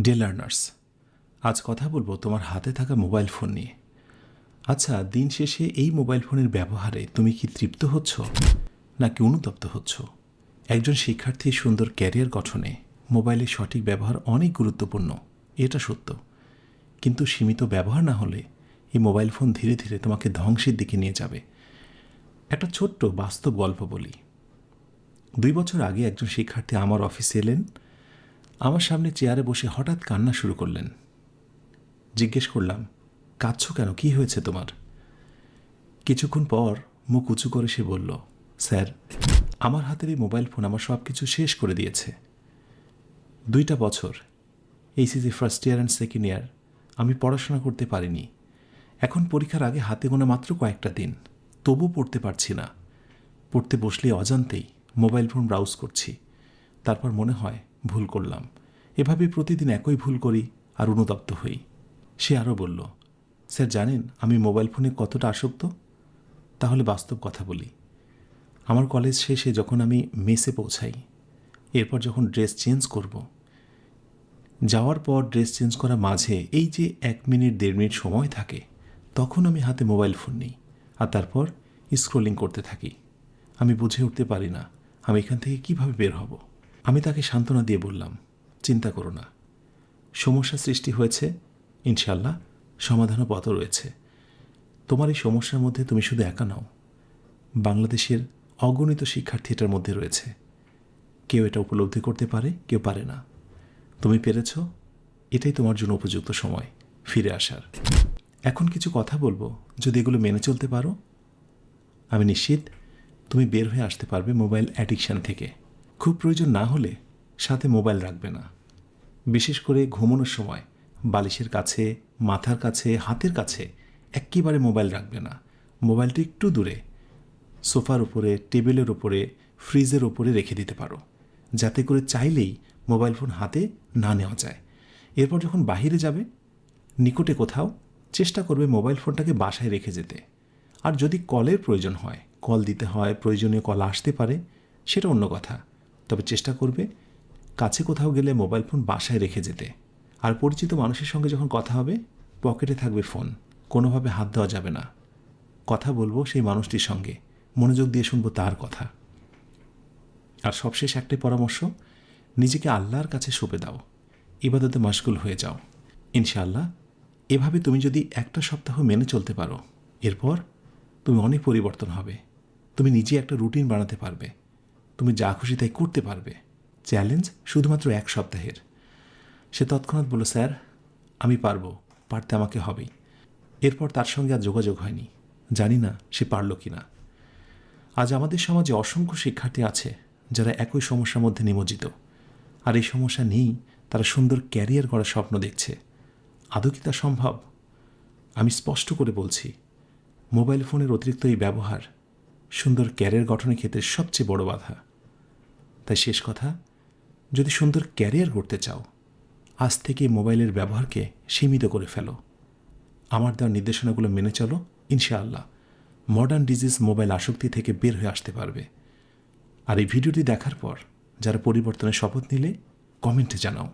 Day learners আজ কথা বলব তোমার হাতে থাকা মোবাইল ফোন নিয়ে। আচ্ছা দিন শেষে এই মোবাইল ফোনের ব্যবহারে তুমি কি তৃপ্ত হচ্ছ? নাকি অনুতপ্ত হচ্ছ? একজন শিক্ষার্থীর সুন্দর ক্যারিয়ার গঠনে মোবাইলের সঠিক ব্যবহার অনেক গুরুত্বপূর্ণ, এটা সত্য। কিন্তু সীমিত ব্যবহার না হলে এই মোবাইল ফোন ধীরে ধীরে তোমাকে ধ্বংসের দিকে নিয়ে যাবে। একটা ছোট্ট বাস্তব গল্প বলি। দুই বছর আগে একজন শিক্ষার্থী আমার অফিসে এলেন আমার সামনে চেয়ারে বসে হঠাৎ কান্না শুরু করলেন। জিজ্ঞেস করলাম, কাঁদছ কেন? কি হয়েছে তোমার? কিছুক্ষণ পর মুখ উঁচু করে সে বলল, স্যার, আমার হাতের এই মোবাইল ফোন আমার সব কিছু শেষ করে দিয়েছে। দুইটা বছর HSC first year and second year আমি পড়াশোনা করতে পারিনি। এখন পরীক্ষার আগে হাতে গোনা মাত্র কয়েকটা দিন। তবু পড়তে পারছি না। পড়তে বসলে অজান্তেই মোবাইল ফোন ব্রাউজ করছি। তারপর মনে হয় ভুল করলাম। এভাবে প্রতিদিন একই ভুল করি আর অনুতপ্ত হই। সে আরও বলল, স্যার, জানেন, আমি মোবাইল ফোনে কতটা আসক্ত? তাহলে বাস্তব কথা বলি। আমার কলেজ শেষে যখন আমি মেসে পৌঁছাই, এরপর যখন ড্রেস চেঞ্জ করব, যাওয়ার পর ড্রেস চেঞ্জ করা মাঝে এই যে এক মিনিট, দেড় মিনিট সময় থাকে, তখন আমি হাতে মোবাইল ফোন নিই আর তারপর স্ক্রোলিং করতে থাকি। আমি বুঝে উঠতে পারি না, আমি এখান থেকে কীভাবে বের হব? আমি তাকে সান্ত্বনা দিয়ে বললাম চিন্তা করো না। সমস্যা সৃষ্টি হয়েছে ইনশাল্লাহ সমাধানও পথ রয়েছে। তোমার এই সমস্যার মধ্যে তুমি শুধু একা নাও। বাংলাদেশের অগণিত শিক্ষার্থী এটার মধ্যে রয়েছে। কেউ এটা উপলব্ধি করতে পারে, কেউ পারে না। তুমি পেরেছ, এটাই তোমার জন্য উপযুক্ত সময় ফিরে আসার। এখন কিছু কথা বলব, যদি এগুলো মেনে চলতে পারো। আমি নিশ্চিত তুমি বের হয়ে আসতে পারবে মোবাইল অ্যাডিকশান থেকে। খুব প্রয়োজন না হলে সাথে মোবাইল রাখবে না। বিশেষ করে ঘুমানোর সময় বালিশের কাছে, মাথার কাছে, হাতের কাছে একেবারে মোবাইল রাখবে না। মোবাইলটি একটু দূরে, সোফার উপরে, টেবিলের উপরে, ফ্রিজের উপরে রেখে দিতে পারো। যাতে করে চাইলেই মোবাইল ফোন হাতে না নেওয়া যায়। এরপর যখন বাহিরে যাবে, নিকটে কোথাও, চেষ্টা করবে মোবাইল ফোনটাকে বাসায় রেখে যেতে। আর যদি কলের প্রয়োজন হয়, কল দিতে হয়, প্রয়োজনীয় কল আসতে পারে, সেটা অন্য কথা। তবে চেষ্টা করবে কাছে কোথাও গেলে মোবাইল ফোন বাসায় রেখে যেতে। আর পরিচিত মানুষের সঙ্গে যখন কথা হবে, পকেটে থাকবে ফোন। কোনোভাবে হাত দেওয়া যাবে না। কথা বলব সেই মানুষটির সঙ্গে। মনোযোগ দিয়ে শুনব তার কথা। আর সবশেষ একটাই পরামর্শ, নিজেকে আল্লাহর কাছে সঁপে দাও। ইবাদতে মশগুল হয়ে যাও। ইনশাআল্লাহ, এভাবে তুমি যদি একটা সপ্তাহ মেনে চলতে পারো, এরপর তুমি অনেক পরিবর্তন হবে। তুমি নিজে একটা রুটিন বানাতে পারবে। তুমি যা খুশি তাই করতে পারবে। চ্যালেঞ্জ শুধুমাত্র এক সপ্তাহের। সে তৎক্ষণাৎ বলল, স্যার, আমি পারব, পারতে আমাকে হবেই। এরপর তার সঙ্গে আর যোগাযোগ হয়নি। জানি না সে পারল কি না আজ আমাদের সমাজে অসংখ্য শিক্ষার্থী আছে যারা একই সমস্যার মধ্যে নিমজ্জিত। আর এই সমস্যা নেই তারা সুন্দর ক্যারিয়ার করার স্বপ্ন দেখছে। আদৌ কি তা সম্ভব? আমি স্পষ্ট করে বলছি, মোবাইল ফোনের অতিরিক্ত এই ব্যবহার সুন্দর ক্যারিয়ার গঠনের ক্ষেত্রে সবচেয়ে বড় বাধা। তাই শেষ কথা যদি সুন্দর ক্যারিয়ার করতে চাও, আজ থেকে মোবাইলের ব্যবহারকে সীমিত করে ফেলো। আমার দেওয়ার নির্দেশনাগুলো মেনে চলো, ইনশাআল্লাহ। মডার্ন ডিজিজ মোবাইল আসক্তি থেকে বের হয়ে আসতে পারবে। আর এই ভিডিওটি দেখার পর, যারা পরিবর্তনের শপথ নিলে, কমেন্টে জানাও।